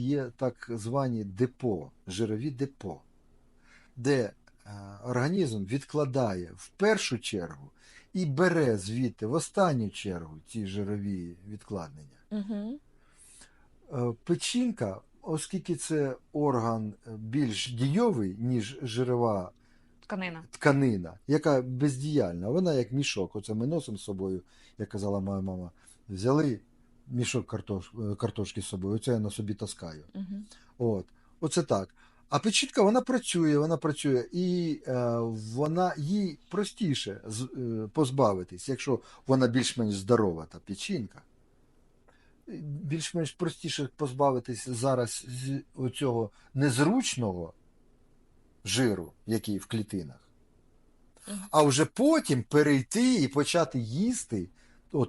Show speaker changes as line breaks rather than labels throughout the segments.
є так звані депо, жирові депо, де е, організм відкладає в першу чергу і бере звідти в останню чергу ці жирові відкладення.
Угу.
Печінка, оскільки це орган е, більш дійовий, ніж жирова
Тканина.
тканина, яка бездіяльна, вона як мішок. Оце ми носимо з собою, як казала моя мама, взяли мішок картош, е, картошки з собою, оце я на собі таскаю.
Угу.
От. Оце так. А печінка вона працює, вона працює, і е, вона їй простіше з, е, позбавитись, якщо вона більш-менш здорова, та печінка. Більш-менш простіше позбавитись зараз з оцього незручного жиру, який в клітинах, а вже потім перейти і почати їсти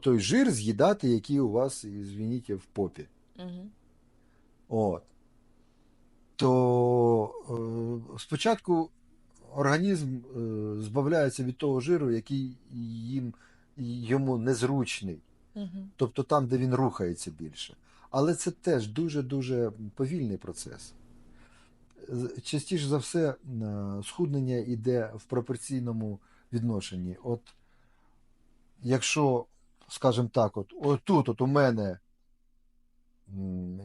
той жир, з'їдати, який у вас, звініть, в попі.
Угу.
От. То е, спочатку організм е, збавляється від того жиру, який їм, йому незручний,
Угу.
тобто там, де він рухається більше. Але це теж дуже-дуже повільний процес. Частіше за все, е, схуднення йде в пропорційному відношенні. От якщо, скажімо так, от, отут от у мене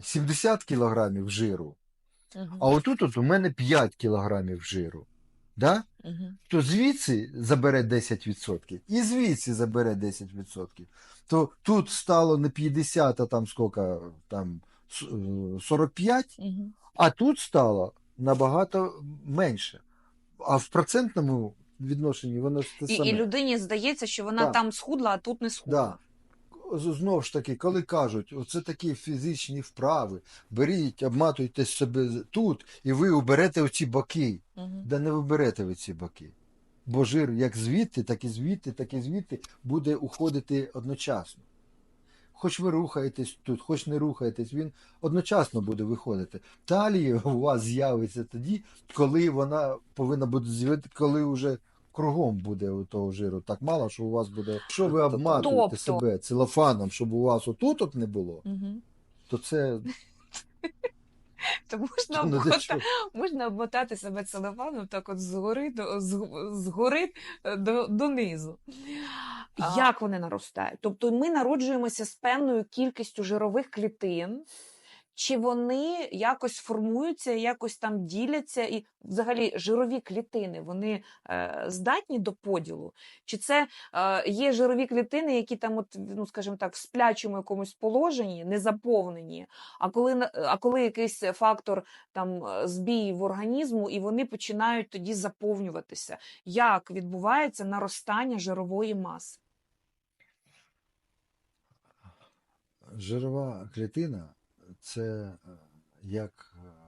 70 кілограмів жиру, а отут от у мене 5 кілограмів жиру. Да?
Угу.
То звідси забере 10%, і звідси забере 10%. То тут стало не 50, а там скільки, там с- е, 45,
Угу.
а тут стало набагато менше. А в процентному відношенні воно ж те
І,
саме.
і людині здається, що вона
Так.
там схудла, а тут не схудла.
Да. З- Знову ж таки, коли кажуть, оце такі фізичні вправи, беріть, обматуйте себе з- тут, і ви уберете оці боки.
Угу.
Да не виберете ви ці боки. Бо жир як звідти, так і звідти, так і звідти буде уходити одночасно. Хоч ви рухаєтесь тут, хоч не рухаєтесь, він одночасно буде виходити. Талія у вас з'явиться тоді, коли вона повинна бути з'явити, коли вже кругом буде у того жиру так мало, що у вас буде. Якщо ви обматуєте
Тобто?
себе целофаном, щоб у вас отут от не було,
Угу.
то це
То можна,
ну,
обмота... можна обмотати себе целофаном так от згори, до, з, згори е, до, донизу. Як вони наростають? Тобто ми народжуємося з певною кількістю жирових клітин, чи вони якось формуються, якось там діляться, і взагалі жирові клітини вони е, здатні до поділу? Чи це е, є жирові клітини, які там, от, ну скажімо так, в сплячому якомусь положенні, не заповнені, а коли, а коли якийсь фактор там е, збій в організму, і вони починають тоді заповнюватися? Як відбувається наростання жирової маси?
Жирова клітина це е, як е,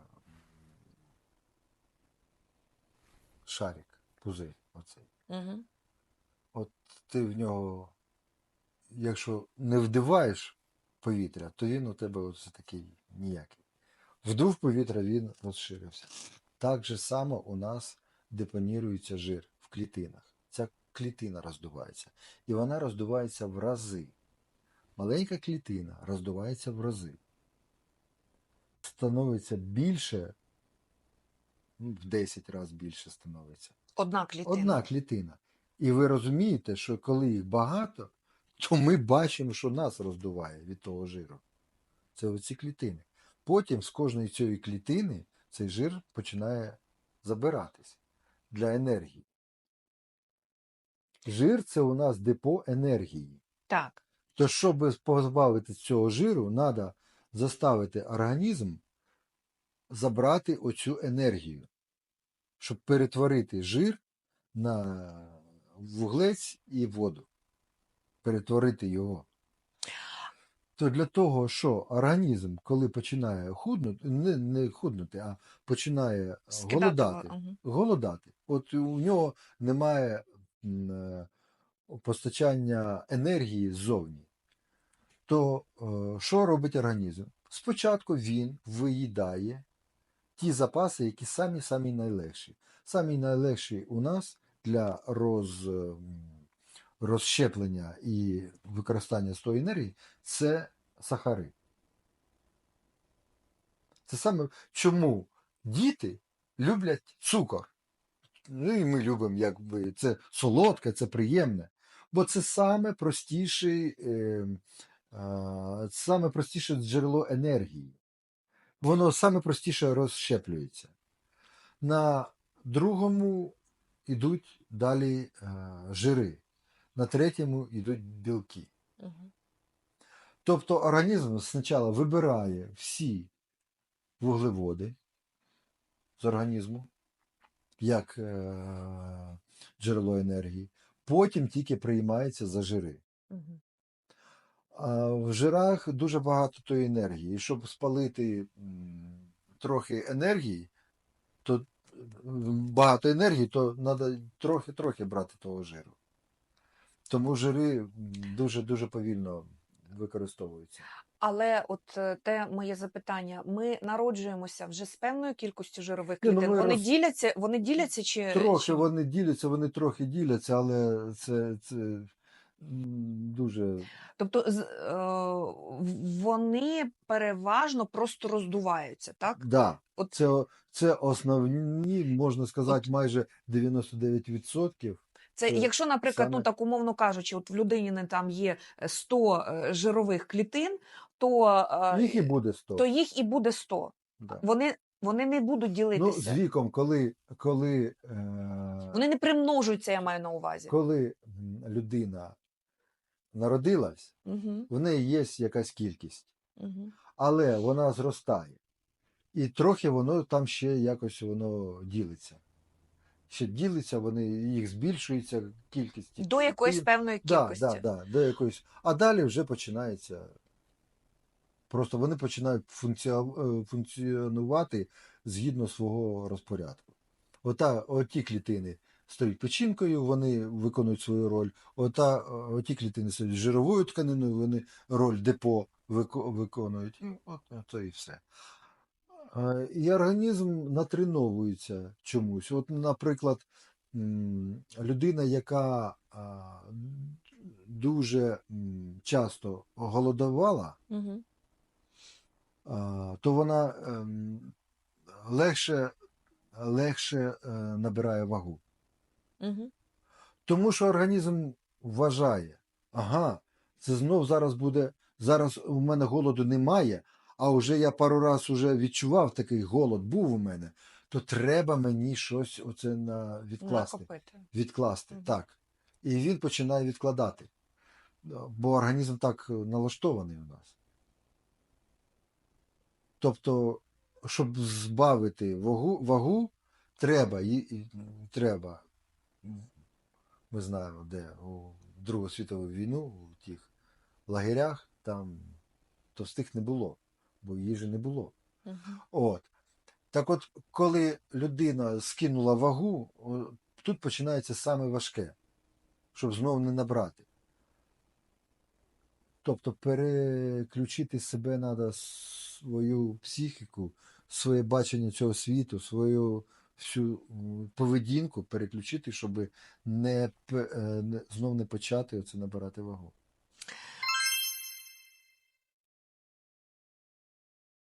шарик, пузир. Оцей.
Угу.
От ти в нього, якщо не вдиваєш повітря, то він у тебе оце такий ніякий. Вдув повітря, він розширився. Так же само у нас депонірується жир в клітинах. Ця клітина роздувається. І вона роздувається в рази. Маленька клітина роздувається в рази. Становиться більше, ну, в 10 разів більше становиться.
Одна клітина.
Одна клітина. І ви розумієте, що коли їх багато, то ми бачимо, що нас роздуває від того жиру. Це оці клітини. Потім з кожної цієї клітини цей жир починає забиратись для енергії. Жир це у нас депо енергії.
Так.
То щоб позбавитися цього жиру, треба заставити організм забрати оцю енергію, щоб перетворити жир на вуглець і воду. Перетворити його. То для того, що організм, коли починає худнути, не, не худнути, а починає
Скидати
голодати,
во-
голодати. От у нього немає е, постачання енергії ззовні. То е, що робить організм? Спочатку він виїдає ті запаси, які самі самі найлегші. Самі найлегші у нас для роз, розщеплення і використання з тої енергії це сахари. Це саме чому діти люблять цукор. Ну і ми любимо, якби це солодке, це приємне. Бо це саме простіший, е, а, саме простіше джерело енергії. Воно саме простіше розщеплюється. На другому йдуть далі е, жири, на третьому йдуть білки. Тобто організм спочатку вибирає всі вуглеводи з організму як е, джерело енергії, потім тільки приймається за жири. В жирах дуже багато тої енергії. І щоб спалити трохи енергії, то багато енергії, то треба трохи-трохи брати того жиру. Тому жири дуже-дуже повільно використовуються.
Але от е, те моє запитання: ми народжуємося вже з певною кількістю жирових
ну,
клітин. вони
роз-
діляться, вони діляться чи
Трохи
чи...
вони діляться, вони трохи діляться, але це, це дуже.
тобто з- е, вони переважно просто роздуваються, так?
Да.
От-
Це, це основні, можна сказати, майже 99%.
Це
Це
якщо, наприклад, ну
саме-
так умовно кажучи, от в людині не там є 100 е, жирових клітин, то, е,
Їх і буде 100.
то їх і буде 100.
Да.
Вони, вони не будуть
Ну,
ділитися.
з віком, коли, коли, е,
Вони не примножуються, я маю на увазі.
коли м, людина народилась,
Угу,
в неї є якась кількість,
угу.
але вона зростає. І трохи воно там ще якось воно ділиться. Ще ділиться, вони їх збільшується кількість.
До якоїсь певної кількості.
да, да, до якоїсь. А далі вже починається. Просто вони починають е, функціонувати згідно свого розпорядку. Ота, оті клітини стають печінкою, вони виконують свою роль. Ота, оті клітини стають жировою тканиною, вони роль депо виконують. І от це і все. І організм натреновується чомусь. От, наприклад, людина, яка дуже часто голодувала,
Угу.
то вона ем, легше, легше е, набирає вагу.
Угу.
Тому що організм вважає, ага, це знов зараз буде, зараз у мене голоду немає, а вже я пару раз уже відчував такий голод, був у мене, то треба мені щось оце на відкласти.
Накопити.
Відкласти,
Мгм.
так. І він починає відкладати. Бо організм так налаштований у нас. Тобто, щоб збавити вагу, вагу треба, і- і- треба. Ми знаємо, де у Другу світову війну, у тих лагерях, там товстих не було, бо їжі не було.
Угу.
От. Так от, коли людина скинула вагу, тут починається саме важке, щоб знову не набрати. Тобто переключити себе треба свою психіку, своє бачення цього світу, свою всю поведінку переключити, щоб е, не знов не почати оце набирати вагу.